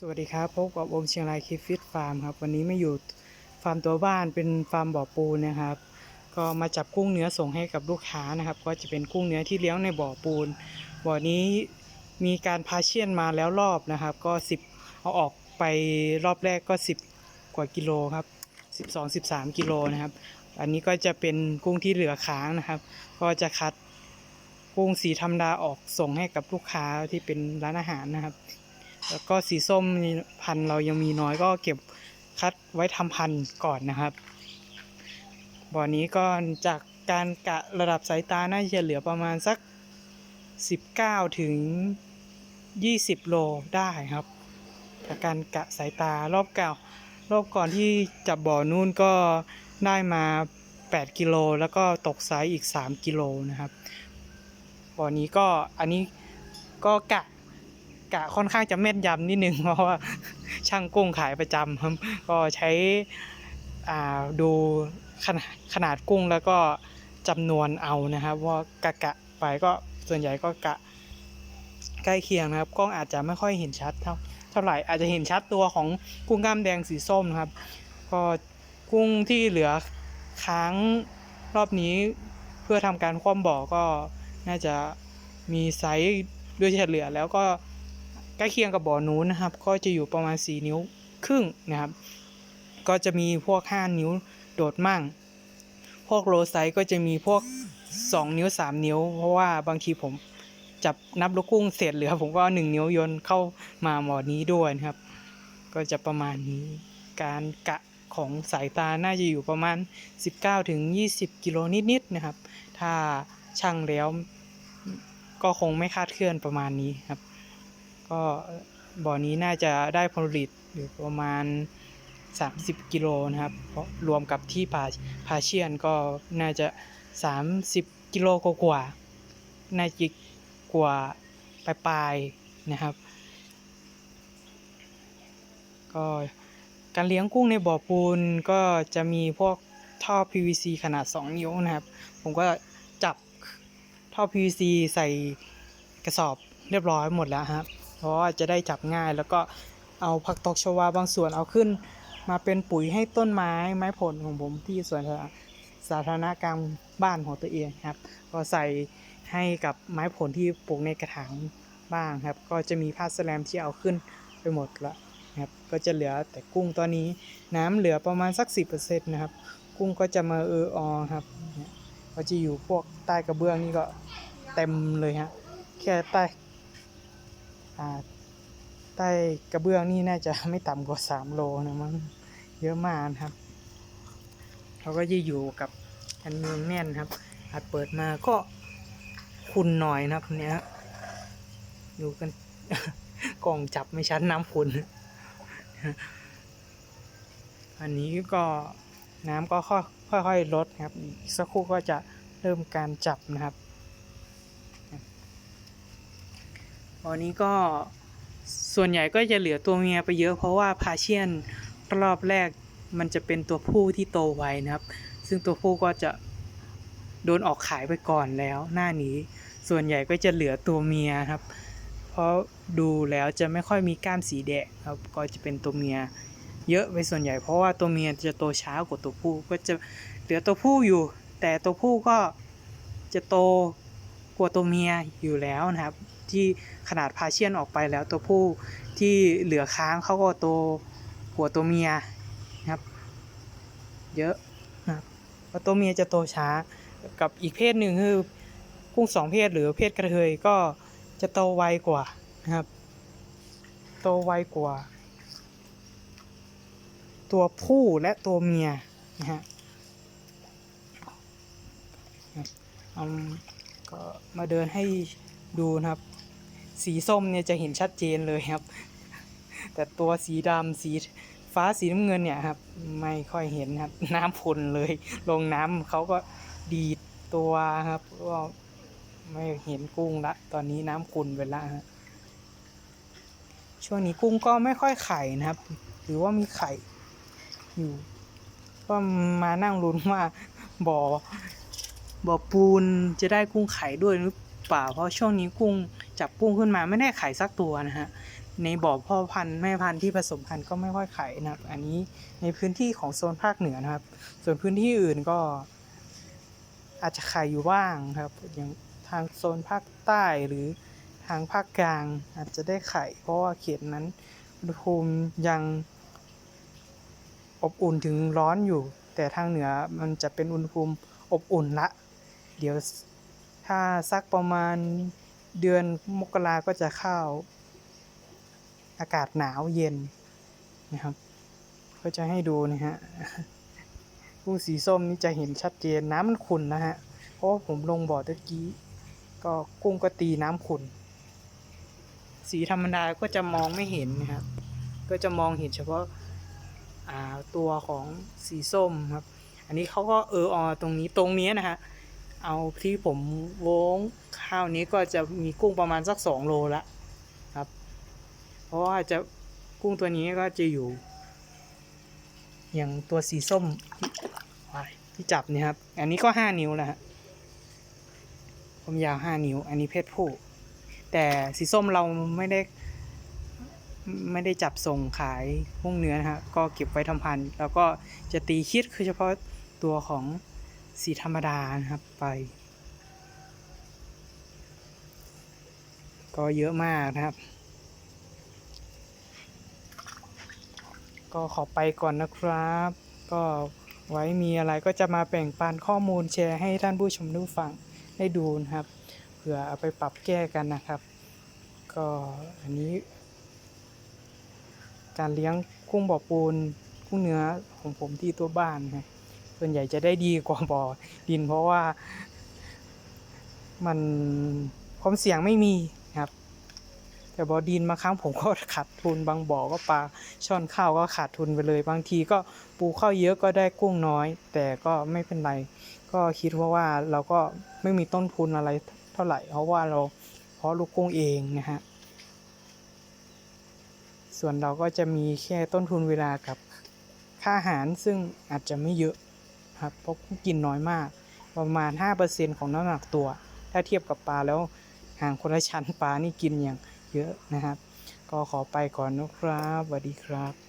สวัสดีครับพบกับวงเชียงรายคิฟฟิตฟาร์มครับ วันนี้ไม่อยู่ฟาร์มตัวบ้านเป็นฟาร์มบ่อปูนนะครับ ก็มาจับกุ้งเนื้อส่งให้กับลูกค้านะครับ ก็จะเป็นกุ้งเนื้อที่เลี้ยงในบ่อปูน บ่อนี้มีการพาเชียนมาแล้วรอบนะครับ ก็ 10 เอาออกไปรอบแรกก็ 10 กว่ากิโลครับ 12 13 กิโลนะครับ อันนี้ก็จะเป็นกุ้งที่เหลือค้างนะครับ ก็จะคัดกุ้งสีธรรมดาออกส่งให้กับลูกค้าที่เป็นร้านอาหารนะครับ แล้วก็สีส้มพันเรายังมีน้อยก็เก็บคัดไว้ทำพันก่อนนะครับ บ่อนี้ก็จากการกะระดับสายตาน่าจะเหลือประมาณสัก 19 ถึง 20 โลได้ครับ จากการกะสายตารอบเก่ารอบก่อนที่จับบ่อนู่นก็ได้มา 8 กิโลแล้วก็ตกไซส์อีก 3 กิโลนะครับ บ่อนี้ก็อันนี้ก็กะ กะค่อนข้างจะแม่นยำนิดนึงเพราะว่าช่างกุ้งขายประจำครับก็ใช้อ่าดูขนาดขนาดกุ้งแล้วก็จำนวนเอานะครับว่ากะกะไปก็ส่วนใหญ่ก็กะใกล้เคียงนะครับ กล้องอาจจะไม่ค่อยเห็นชัดเท่าเท่าไหร่อาจจะเห็นชัดตัวของกุ้งกล้ามแดงสีส้มนะครับ ก็กุ้งที่เหลือค้างรอบนี้เพื่อทำการคว่ำบ่อก็น่าจะมีไซส์ด้วยเฉลี่ยแล้วก็ ใกล้เคียงกับบ่อนู้นนะครับ ก็จะอยู่ประมาณ 4 นิ้วครึ่งนะครับ ก็จะมีพวก 5 นิ้วโดดมั่ง พวกโรไซก็จะมีพวก 2 นิ้ว 3 นิ้ว เพราะว่าบางทีผมจับนับลูกกุ้งเสร็จเหลือ ผมก็เอา1นิ้วยนเข้ามาหมอนี้ด้วยนะครับ ก็จะประมาณนี้การกะของสายตาน่าจะอยู่ประมาณ 19ถึงกิโลนิดๆนะครับ ถ้าช่างแล้วก็คงไม่คาดเคลื่อนประมาณนี้ครับ ก็บ่อนี้น่าจะได้ผลผลิตอยู่ประมาณ 30 กิโลนะครับ เพราะรวมกับที่พาพาเชียนก็น่าจะ 30 กิโลกว่าๆน่าจะกว่าปลายๆนะครับ ก็การเลี้ยงกุ้งในบ่อปูนก็จะมีพวกท่อ PVC ขนาด 2 นิ้วนะครับ ผมก็จับท่อ PVC ใส่กระสอบเรียบร้อยหมดแล้วครับ เพราะว่าจะได้จับง่าย แล้วก็เอาผักตบชวาบางส่วนเอาขึ้น มาเป็นปุ๋ยให้ต้นไม้ไม้ผลของผมที่สวนสาธารณะกลางบ้านของตัวเองครับ ก็ใส่ให้กับไม้ผลที่ปลูกในกระถางบ้างครับ ก็จะมีผ้าสแลมที่เอาขึ้นไปหมดละครับก็จะเหลือแต่กุ้งตัวนี้น้ำเหลือประมาณสัก 10%นะครับ กุ้งก็จะมาเอออครับก็จะอยู่พวกใต้กระเบื้องนี่ก็เต็มเลยฮะแค่ใต้ ใต้กระเบื้องนี่น่าจะไม่ต่ำกว่า3โลนะมั้งเยอะมากนะครับเขาก็จะอยู่กับกันเมืองแน่นครับอาจเปิดมาก็ขุนหน่อยนะครับเนี้ยอยู่กันกล่องจับไม่ชัดน้ำขุนอันนี้ก็น้ำก็ค่อยๆลดครับ สักครู่ก็จะเริ่มการจับนะครับ ตอนนี้ก็ส่วนใหญ่ก็จะเหลือตัวเมียไปเยอะเพราะว่าพาเชียนรอบแรกมันจะเป็นตัวผู้ที่โตไวนะครับ ซึ่งตัวผู้ก็จะโดนออกขายไปก่อนแล้ว หน้านี้ส่วนใหญ่ก็จะเหลือตัวเมียครับ เพราะดูแล้วจะไม่ค่อยมีกล้ามสีแดงครับก็จะเป็นตัวเมีย เยอะไปส่วนใหญ่ เพราะว่าตัวเมียจะโตช้ากว่าตัวผู้ก็จะเหลือตัวผู้อยู่ แต่ตัวผู้ก็จะโต กว่าตัวเมียอยู่แล้วนะครับ ที่ขนาดพาเชียนออกไปแล้วตัวผู้ที่เหลือค้างเขาก็โตกว่าตัวเมียนะครับ เยอะนะครับเพราะตัวเมียจะโตช้ากับอีกเพศหนึ่งคือกุ้งสองเพศหรือเพศกระเทยก็จะโตไวกว่านะครับ โตไวกว่า ตัวผู้และตัวเมียนะฮะอืม ก็มาเดินให้ดูนะครับ สีส้มเนี่ยจะเห็นชัดเจนเลยครับ แต่ตัวสีดำสีฟ้าสีน้ำเงินเนี่ยครับ ไม่ค่อยเห็นครับ น้ำพุนเลย ลงน้ำเขาก็ดีดตัวครับก็ไม่เห็นกุ้งละ ตอนนี้น้ำขุนไปละฮะช่วงนี้กุ้งก็ไม่ค่อยไข่นะครับ หรือว่ามีไข่อยู่ ก็มานั่งลุ้นว่าบ่อ บ่อปูนจะได้กุ้งไข่ด้วยหรือเปล่า เพราะช่วงนี้กุ้งจับกุ้งขึ้นมาไม่ได้ไข่สักตัวนะฮะในบ่อพ่อพันธุ์แม่พันธุ์ที่ผสมพันธุ์ก็ไม่ค่อยไข่นะครับ อันนี้ในพื้นที่ของโซนภาคเหนือนะครับ ส่วนพื้นที่อื่นก็อาจจะไข่อยู่บ้างครับ อย่างทางโซนภาคใต้หรือทางภาคกลางอาจจะได้ไข่ เพราะว่าเขตนั้นอุณหภูมิยังอบอุ่นถึงร้อนอยู่ แต่ทางเหนือมันจะเป็นอุณหภูมิอบอุ่นละ เดี๋ยวถ้าสักประมาณเดือนมกราก็จะเข้า อากาศหนาวเย็นนะครับ ก็จะให้ดูนะฮะกุ้งสีส้มนี่จะเห็นชัดเจนน้ำมันขุ่นนะฮะ เพราะผมลงบ่อตะกี้ ก็กุ้งก็ตีน้ำขุ่น สีธรรมดาก็จะมองไม่เห็นนะครับ ก็จะมองเห็นเฉพาะาตัวของสีส้มครับ อันนี้เขาก็เอออตรงนี้ตรงนี้นะฮะ เอาที่ผมโวงข้าวนี้ก็จะมีกุ้งประมาณสักสองโลละครับ เพราะว่าจะกุ้งตัวนี้ก็จะอยู่ อย่างตัวสีส้มที่ที่จับเนี่ยครับ อันนี้ก็ห้านิ้วแล้วฮะความยาวห้านิ้ว อันนี้เพศผู้ แต่สีส้มเราไม่ได้ ไม่ได้จับส่งขายพุ่งเนื้อนะฮะก็เก็บไว้ทำพันธุ์แล้วก็จะตีคิดคือเฉพาะตัวของ สีธรรมดานะครับไป ก็เยอะมากนะครับ ก็ขอไปก่อนนะครับ ก็ไว้มีอะไรก็จะมาแบ่งปันข้อมูลแชร์ให้ท่านผู้ชมได้ฟังได้ดูนะครับ เผื่อเอาไปปรับแก้กันนะครับ ก็อันนี้ การเลี้ยงกุ้งบ่อปูนกุ้งเนื้อของผมที่ตัวบ้านครับ ส่วนใหญ่จะได้ดีกว่าบ่อดิน เพราะว่ามันความเสี่ยงไม่มีครับ แต่บ่อดินบางครั้งผมก็ขาดทุนบางบ่อก็ปลาช่อนข้าวก็ขาดทุนไปเลย บางทีก็ปูข้าวเยอะก็ได้กุ้งน้อย แต่ก็ไม่เป็นไร ก็คิดว่าว่าเราก็ไม่มีต้นทุนอะไรเท่าไหร่ เพราะว่าเราเพาะลูกกุ้งเองนะฮะส่วนเราก็จะมีแค่ต้นทุนเวลากับค่าอาหารซึ่งอาจจะไม่เยอะ ครับเพราะกินน้อยมาก ประมาณ 5%ของน้ำหนักตัว ถ้าเทียบกับปลาแล้วห่างคนละชั้นปลานี่กินอย่างเยอะนะครับ ก็ขอไปก่อนนะครับสวัสดีครับ